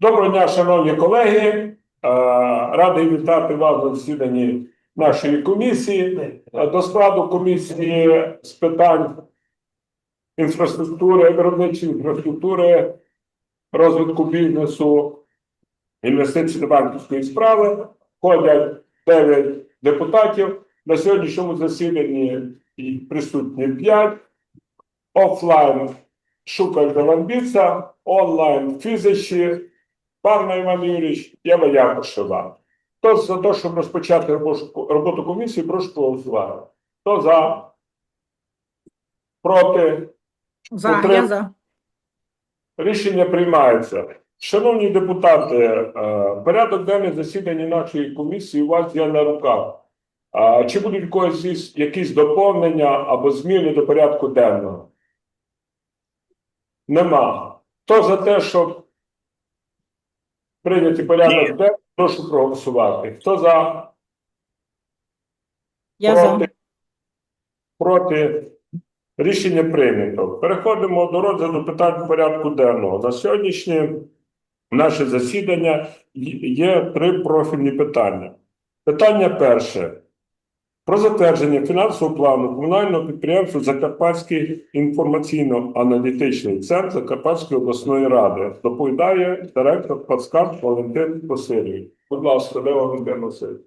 Доброго дня, шановні колеги. Е, Радий вітати вас на засіданні нашої комісії. Е, До складу комісії з питань інфраструктури, виробничої інфраструктури, розвитку бізнесу, інвестицій та банківської справи входять 9 депутатів. На сьогоднішньому засіданні присутні 5. Офлайн Шукаль Галамбіца, онлайн фізичі, Парна Іван Юрійович, Єва Якушева. Хто за те, щоб розпочати роботу комісії, прошу голосувати. Хто за? Проти? За, Потреб- я за. Рішення приймається. Шановні депутати, е, порядок денний засідання нашої комісії у вас є на руках. Чи будуть когось якісь доповнення або зміни до порядку денного? Нема. Хто за те, щоб прийняти порядок денний, прошу проголосувати. Хто за? Я за. проти? Проти? Рішення прийнято. Переходимо до розгляду питань порядку денного. На сьогоднішнє наше засідання є три профільні питання. Питання перше. Про затвердження фінансового плану комунального підприємства Закарпатський інформаційно-аналітичний центр Закарпатської обласної ради. Доповідає директор Пацкар Валентин Васильович. Будь ласка, де Валентин Васильович?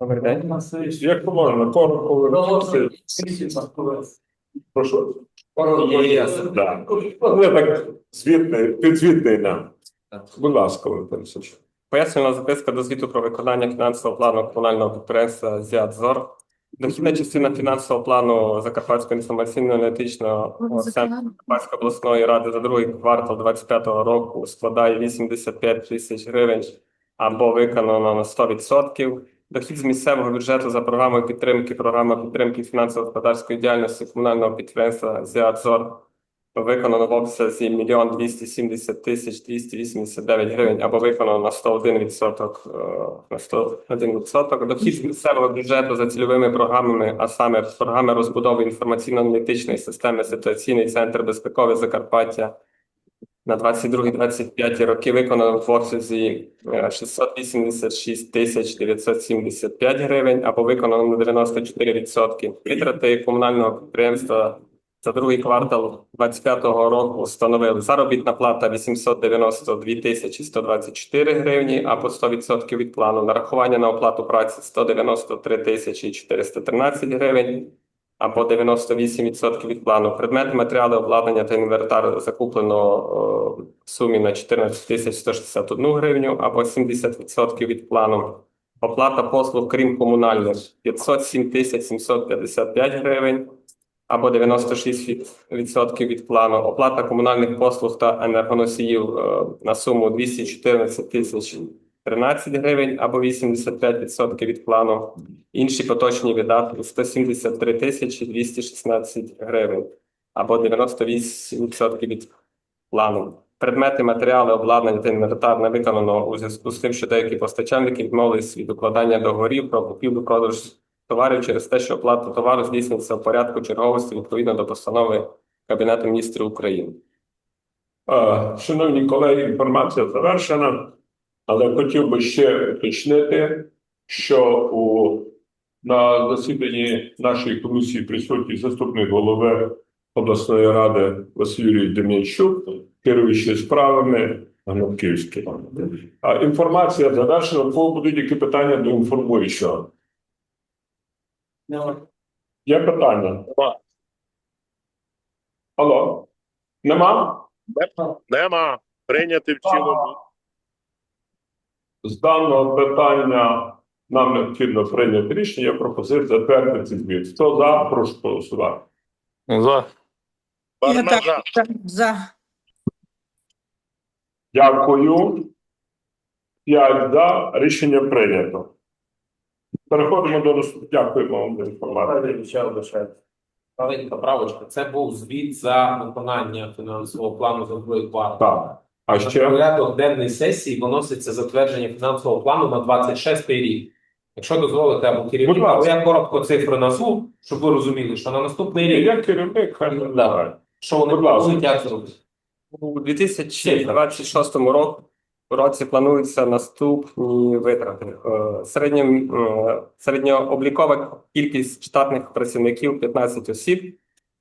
Добрий день. Як можна, коротко Васильович. Прошу. Ну, так звітний, підзвітний нам. Будь ласка, Валентин Васильович. Пояснювана записка до звіту про виконання фінансового плану комунального підприємства «Зіадзор». Дохідна частина фінансового плану Закарпатського інформаційно-аналітичного центру Закарпатської обласної ради за другий квартал 2025 року складає 85 тисяч гривень або виконано на 100%. Дохід з місцевого бюджету за програмою підтримки, програма підтримки фінансово-господарської діяльності комунального підприємства «Зіадзор» виконано в обсязі 1 270 тисяч 289 гривень або виконано на 101 відсоток, е, на 101 відсоток. Дохід з місцевого бюджету за цільовими програмами, а саме програми розбудови інформаційно-аналітичної системи ситуаційний центр безпекове Закарпаття на 22-25 роки виконано в обсязі е, 686 тисяч 975 гривень або виконано на 94 відсотки. Витрати комунального підприємства за другий квартал 2025 року становили заробітна плата 892 тисячі 124 гривні або 100% від плану, нарахування на оплату праці 193 тисячі 413 гривень або 98% від плану. Предмети, матеріали, обладнання та інвентар закуплено в сумі на 14 тисяч 161 гривню або 70% від плану. Оплата послуг, крім комунальних, 507 тисяч 755 гривень або 96% від плану. Оплата комунальних послуг та енергоносіїв е, на суму 214 тисяч 13 гривень або 85% від плану. Інші поточні видатки 173 тисячі 216 гривень або 98% від плану. Предмети, матеріали, обладнання та інвентар не виконано у зв'язку з тим, що деякі постачальники відмовились від укладання договорів про купівлю-продаж товарів через те, що оплата товару здійснюється в порядку черговості відповідно до постанови Кабінету міністрів України. Е, Шановні колеги, інформація завершена, але хотів би ще уточнити, що у, на засіданні нашої комісії присутній заступник голови обласної ради Василь Юрій Дем'янчук, керуючий справами Гнатківський. А інформація завершена, будуть які питання до інформуючого. Є питання? Алло? Нема? Нема. Прийняти в цілому. З даного питання нам необхідно прийняти рішення. Є пропозиція затвердити змін. Хто за, прошу голосувати. За. Я Барна так, за. так, за. Дякую. П'ять за. Рішення прийнято. Переходимо до наступного. Дякуємо вам за інформацію. Маленька правочка. Це був звіт за виконання фінансового плану за другий квартал. Так. А На ще порядок денний сесії виноситься затвердження фінансового плану на 26 рік. Якщо дозволите або Будь керівник, ласка. я коротко цифри назву, щоб ви розуміли, що на наступний рік я керівник, хай не Да. Що вони Будь ласка. планують, як зробити? У 2026 року році плануються наступні витрати. Е, Середньо, е, середньооблікова кількість штатних працівників 15 осіб.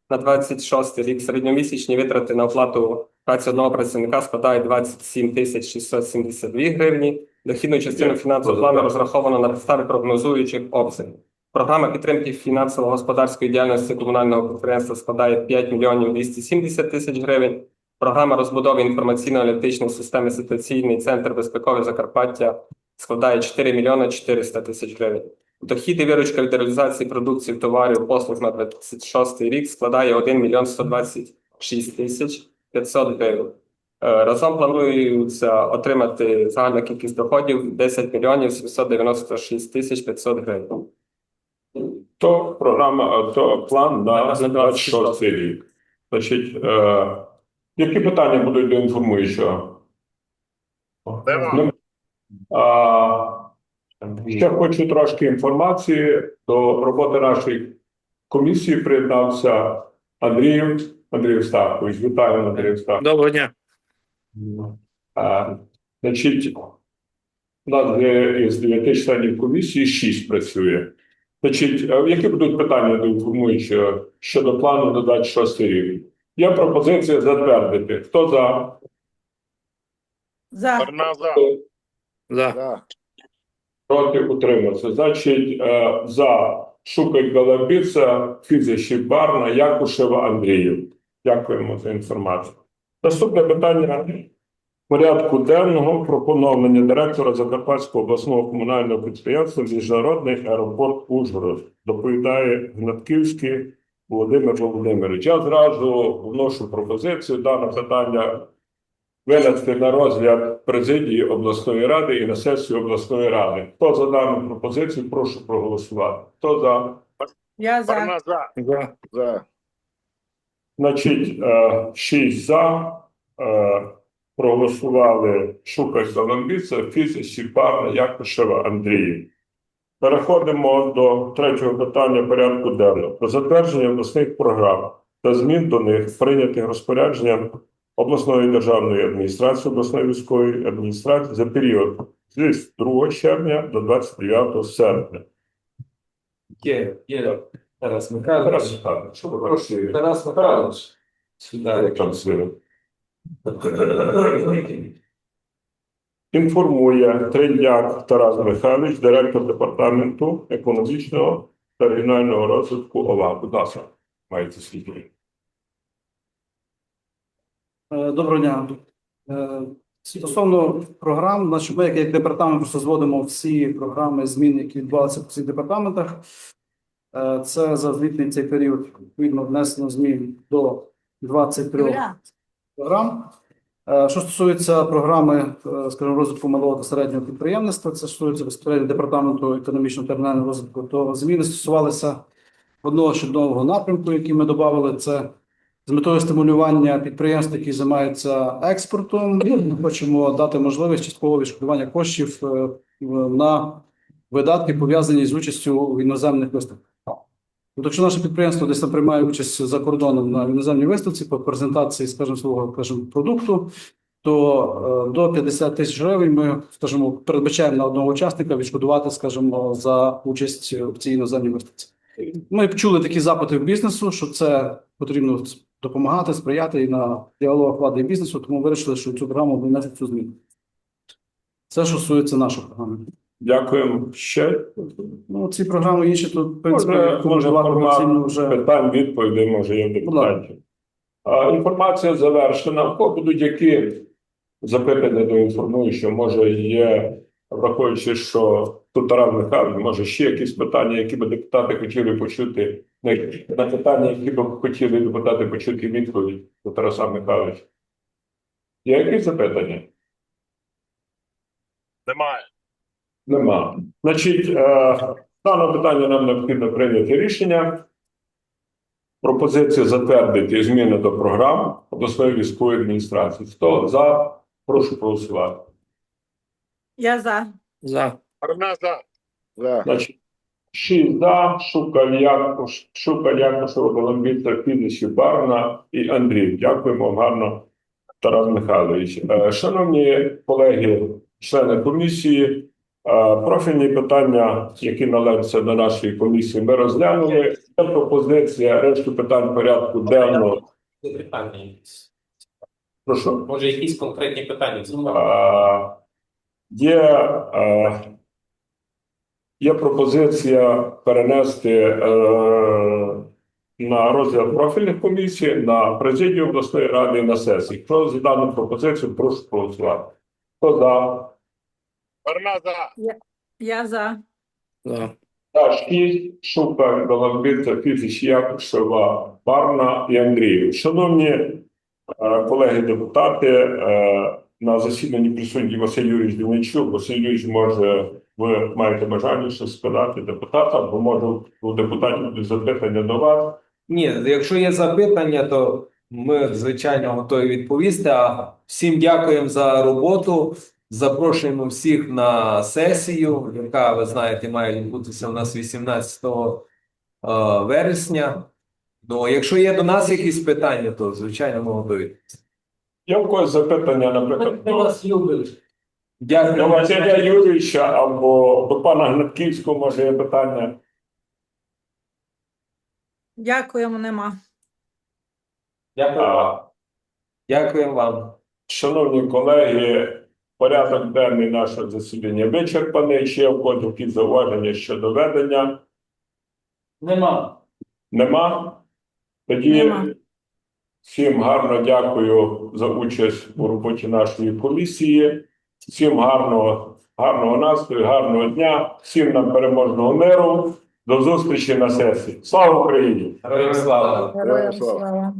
На 26 рік середньомісячні витрати на оплату праці одного працівника складають 27 тисяч 672 гривні. Дохідну частину фінансового плану розраховано на підставі прогнозуючих обсягів. Програма підтримки фінансово-господарської діяльності комунального підприємства складає 5 мільйонів 270 тисяч гривень. Програма розбудови інформаційно-аналітичної системи ситуаційний центр безпекове Закарпаття складає 4 мільйони 400 тисяч гривень. Дохід і виручка від реалізації продуктів, товарів, послуг на 26 рік складає 1 мільйон 126 тисяч 500 гривень. Е, Разом планується отримати загальна кількість доходів 10 мільйонів 796 тисяч 500 гривень. То програма, то план на На 26 рік. Значить, е, які питання будуть до інформуючого? Нема. А, ще хочу трошки інформації до роботи нашої комісії. Приєднався Андрій Андрій Стахович. Вітаю, Андрій Стахович. Доброго дня. А, Значить, у нас є із дев'яти членів комісії шість працює. Значить, які будуть питання до інформуючого щодо плану на 26 рік? Є пропозиція затвердити. Хто за? За. Барна за. За. Проти утримався. Значить, е, за Шукать Галабіца, Фізичі Барна, Якушева, Андріїв. Дякуємо за інформацію. Наступне питання порядку денного про поновлення директора Закарпатського обласного комунального підприємства Міжнародний аеропорт Ужгород. Доповідає Гнатківський Володимир Володимирович. Я зразу вношу пропозицію дане питання винести на розгляд президії обласної ради і на сесію обласної ради. Хто за дану пропозицію, прошу проголосувати. Хто за? Я за. За. За. За. Значить, е, шість за. Е, проголосували Шукаш Заламбіца, Фізичі, Парна, Якушева, Андрій. Переходимо до третього питання порядку денного. Про затвердження обласних програм та змін до них, прийнятих розпорядженням обласної державної адміністрації, обласної військової адміністрації за період з 2 червня до 29 серпня. Є, є. Тарас Тарас Михайлович. Михайлович, що? Тарас Михайлович. Сюди. Інформує Триляк Тарас Михайлович, директор департаменту економічного та регіонального розвитку ОВА. Будь ласка, маєте світло. Е, Доброго дня. Е, Стосовно програм, значить, ми як, департамент просто зводимо всі програми змін, які відбувалися по всіх департаментах. Е, Це за звітний цей період відповідно внесено змін до 23 Юля. програм. Е, Що стосується програми, е, скажімо, розвитку малого та середнього підприємництва, це стосується безпосередньо департаменту економічного та регіонального розвитку, то зміни стосувалися одного ще нового напрямку, який ми додали, це з метою стимулювання підприємств, які займаються експортом. Ми хочемо дати можливість часткового відшкодування коштів е, на видатки, пов'язані з участю в іноземних виставках. Тобто, якщо наше підприємство десь там приймає участь за кордоном на іноземній виставці по презентації, скажімо, свого скажімо, продукту, то е, до 50 тисяч гривень ми, скажімо, передбачаємо на одного учасника відшкодувати, скажімо, за участь в цій іноземній виставці. Ми чули такі запити в бізнесу, що це потрібно допомагати, сприяти і на діалог влади бізнесу, тому вирішили, що цю програму внести цю зміну. Це що стосується нашої програми. Дякуємо. Ще Ну, ці програми інші тут, в принципі, може, може формат вже. питань, відповідей, може є в депутатів. А, Інформація завершена. В кого будуть які запитання до інформуючого, може є, враховуючи, що тут Тарас Михайлович, може ще якісь питання, які би депутати хотіли почути, на, на питання, які б хотіли депутати почути відповідь до Тараса Михайловича. Є якісь запитання? Немає. Нема. Значить, е, дане питання нам необхідно прийняти рішення. Пропозиція затвердити зміни до програм обласної військової адміністрації. Хто за, прошу проголосувати. Я за. Барна за. За. Значить, Шість за, Шукаль Якуш, Шукаль Якушев, Голомбіця, Барна і Андрій. Дякуємо вам гарно, Тарас Михайлович. Е, Шановні колеги, члени комісії, профільні питання, які належаться до нашої комісії, ми розглянули. Є пропозиція решту питань порядку денного. Прошу. Може, якісь конкретні питання цікаві? Е, Є, е, є пропозиція перенести е, на розгляд профільних комісій на президію обласної ради і на сесії. Хто за дану пропозицію, прошу проголосувати. Хто за? Барна за. Я за. За шість, Шука, Голомбиця, Фізич, Якушева, Барна і Андріїв. Шановні е, колеги депутати, е, на засіданні присутній Василь Юрійович Дівничук. Василь Юрійович, може, ви маєте бажання щось сказати депутатам, бо може у депутатів будуть запитання до вас. Ні, якщо є запитання, то ми звичайно готові відповісти. А всім дякуємо за роботу. Запрошуємо всіх на сесію, яка ви знаєте, має відбутися у нас 18 е, вересня. Ну, якщо є до нас якісь питання, то звичайно ми готові. Є в когось запитання, наприклад, до, любимо. до Дякую. Василя Юрійовича або до пана Гнатківського, може, є питання. Дякуємо, нема. Дякую. А, Дякуємо вам. Шановні колеги, порядок денний нашого засідання вичерпаний. Чи є в когось якісь зауваження щодо ведення? Нема. Нема? Тоді Нема. всім гарно дякую за участь у роботі нашої комісії. Всім гарного, гарного настрою, гарного дня, всім нам переможного миру. До зустрічі на сесії. Слава Україні! Героям слава. Героям слава.